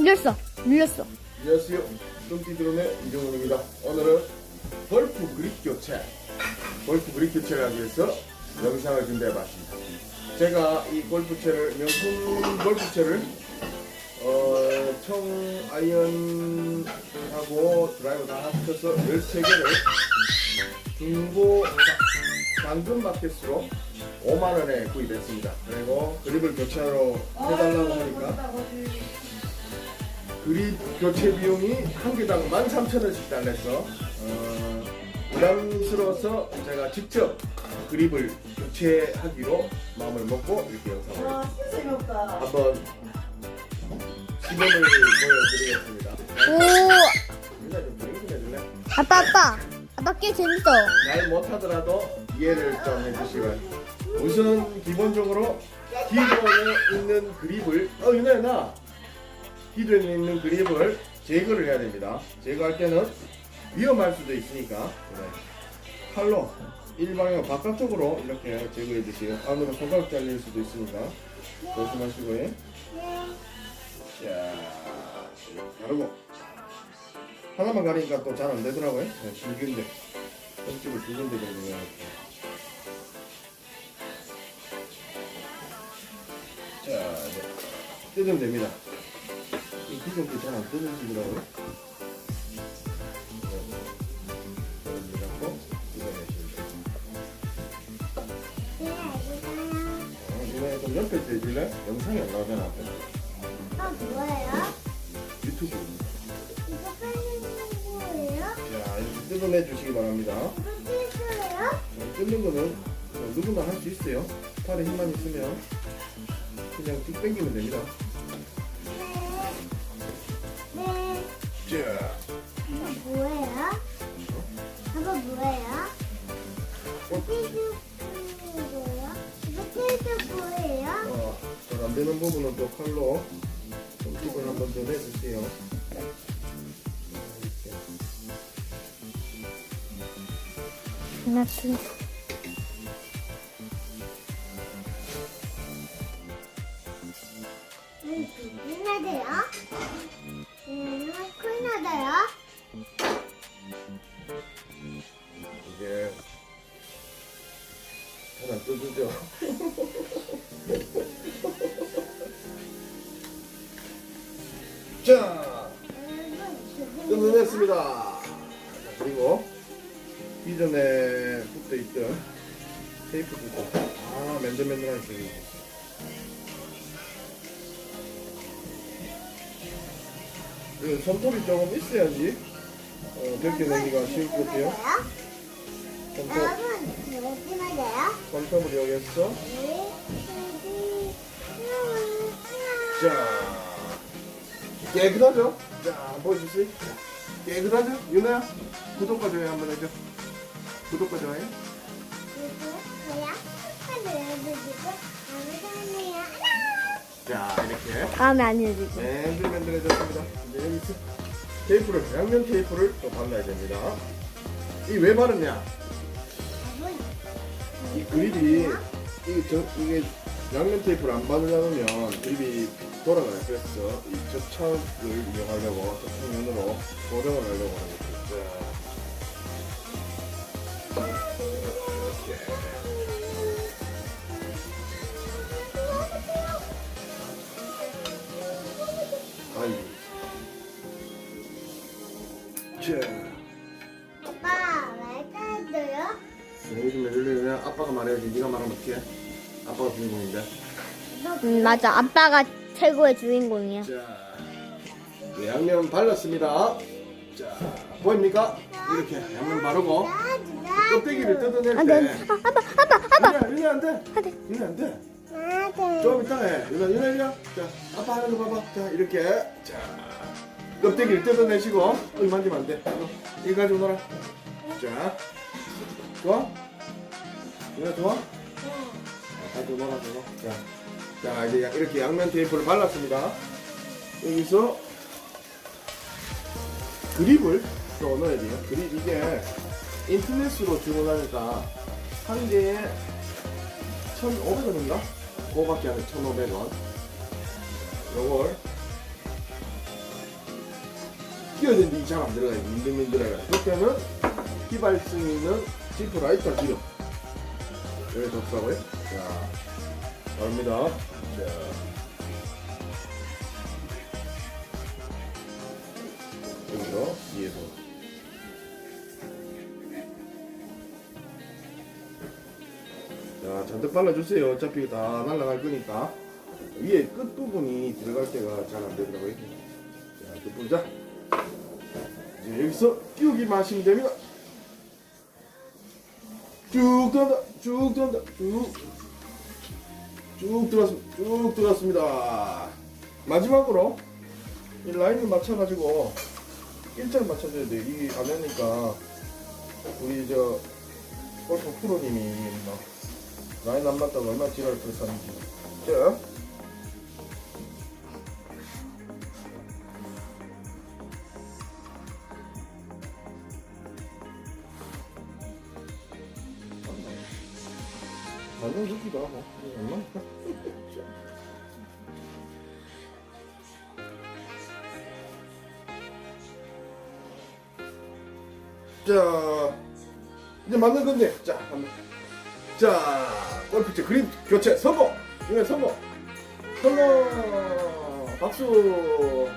밀렸어. 밀렸어. 안녕하세요. 뚱띠드론의 이정훈입니다. 오늘은 벌프 그립 교체, 골프 그립 교체를 하기 위해서 영상을 준비해봤습니다. 제가 이 골프채를, 명품 골프채를 어, 총 아이언하고 드라이버 다 합쳐서 13개를 중고 당근 마켓으로 5만원에 구입했습니다. 그리고 그립을 교체하러 해달라고 하니까 그립 교체 비용이 한 개당 13,000원씩 달래서 어, 부담스러워서 제가 직접 그립을 교체하기로 마음을 먹고 이렇게 영상을 와, 재미없다. 한번 시범을 보여드리겠습니다. 오. 유나 좀 브레이크 해줄래? 아빠 아빠. 아빠 꽤 재밌어. 잘 못하더라도 이해를 좀 해주시고요. 우선 기본적으로 기존에 있는 그립을 어 유나야 나 기존에 있는 그립을 제거를 해야 됩니다. 제거할 때는 위험할 수도 있으니까 네. 칼로 일방향 바깥쪽으로 이렇게 제거해 주세요. 안으로 손가락 잘릴 수도 있으니까 조심하시고요. 자, 가르고 하나만 가리니까 또 잘 안 되더라고요. 네, 두 군데, 손집을 두 정도 해야 자, 이제 뜯으면 됩니다. 돼요. 어, 이번에 좀 옆에 대줄래? 영상이. 앞에. 아, 뭐예요? 유튜브. 이거 빼는 거예요? 자, 이렇게 뜯어내 주시기 바랍니다. 이거 뜯어요? 어, 뜯는 거는 어, 누구나 할 수 있어요. 팔에 힘만 있으면 그냥 쭉 당기면 됩니다. 네. 자, 이거 뭐예요? 이거 뭐예요? 어, 뜯을 거예요? 이거 거예요? 어, 잘안 되는 부분은 또 칼로 좀 팁을 한번 더 내주세요. 이렇게. 나 좀. 음, 누나 돼요? 잘안 뜯어져. 자, 뜯어냈습니다. 자, 그리고 이전에 붙어 있던 테이프도 또, 아, 맨들맨들하게 거. 그 손톱이 조금 있어야지 어, 벗겨내기가 쉬울 것 같아요. 손톱, 여러분, 몇 개나 돼요? 손톱을 여기서 네, 여기, 하나, 자 깨끗하죠? 자 보여주세요. 깨끗하죠? 윤아야 구독과 좋아요 한번 해줘. 구독과 좋아요. 자 이렇게 다음에 안 해주지. 맨들맨들해졌습니다. 이제 여기서 테이프를 양면 테이프를 또 발라야 됩니다. 이 왜 바르냐? 이 그립이 이게 저 이게 양면 테이프를 안 바르려면 그립이 돌아가요. 그래서 이 접착을 이용하려고 접착면으로 고정을 하려고 하는 거죠. 자, 이렇게. 요즘 애들이 아빠가 말해야지 네가 말하면 어떡해? 아빠가 주인공인데. 음 맞아. 아빠가 최고의 주인공이야. 자, 네, 양면 발랐습니다. 자, 보입니까? 이렇게 양면 바르고 껍데기를 뜯어낼 안 때. 돼. 아, 아빠 아빠 아빠. 윤아, 윤아 안 돼. 안 돼. 윤아 안 돼. 나도. 좀 이따 해. 윤아, 윤아, 윤아. 자, 아빠 하는 거 봐봐. 자, 이렇게. 자, 껍데기를 뜯어내시고. 어, 만지면 안 돼. 어, 이거 가지고 놀아. 자, 좋아? 윤아 좋아? 가지고 놀아, 저거. 자, 자, 이제 야- 이렇게 양면 테이프를 발랐습니다. 여기서 그립을 또 넣어야 돼요. 그립 이게 인터넷으로 주문하니까 한 개에 1,500원인가? 그거밖에 안 해, 1,500원. 요걸 끼워야 되는데 잘안 들어가요. 민들민들해요. 그때는 휘발성 있는 지프 라이터 기름. 여기 적사고요. 자, 바릅니다. 자. 여기서 위에서. 자, 잔뜩 발라주세요. 어차피 다 날아갈 거니까. 위에 끝부분이 들어갈 때가 잘 안 되더라고요. 자, 끝부분 자. 이제 여기서 끼우기만 하시면 됩니다. 쭉 들어간다, 쭉 들어간다, 쭉. 쭉 들어갔습니다. 쭉 들어갔습니다. 마지막으로 이 라인을 맞춰가지고 일자를 맞춰줘야 돼. 이게 안 되니까 우리 저 골프 프로님이 막 라인 안 맞다고 얼마나 지랄을 그랬었는지. 자. 좋기도 하고. 얼마나. 자, 이제 맞는 건데. 자, 한번. 자, 골프채 그림 교체 성공! 이거 성공! 성공! 박수!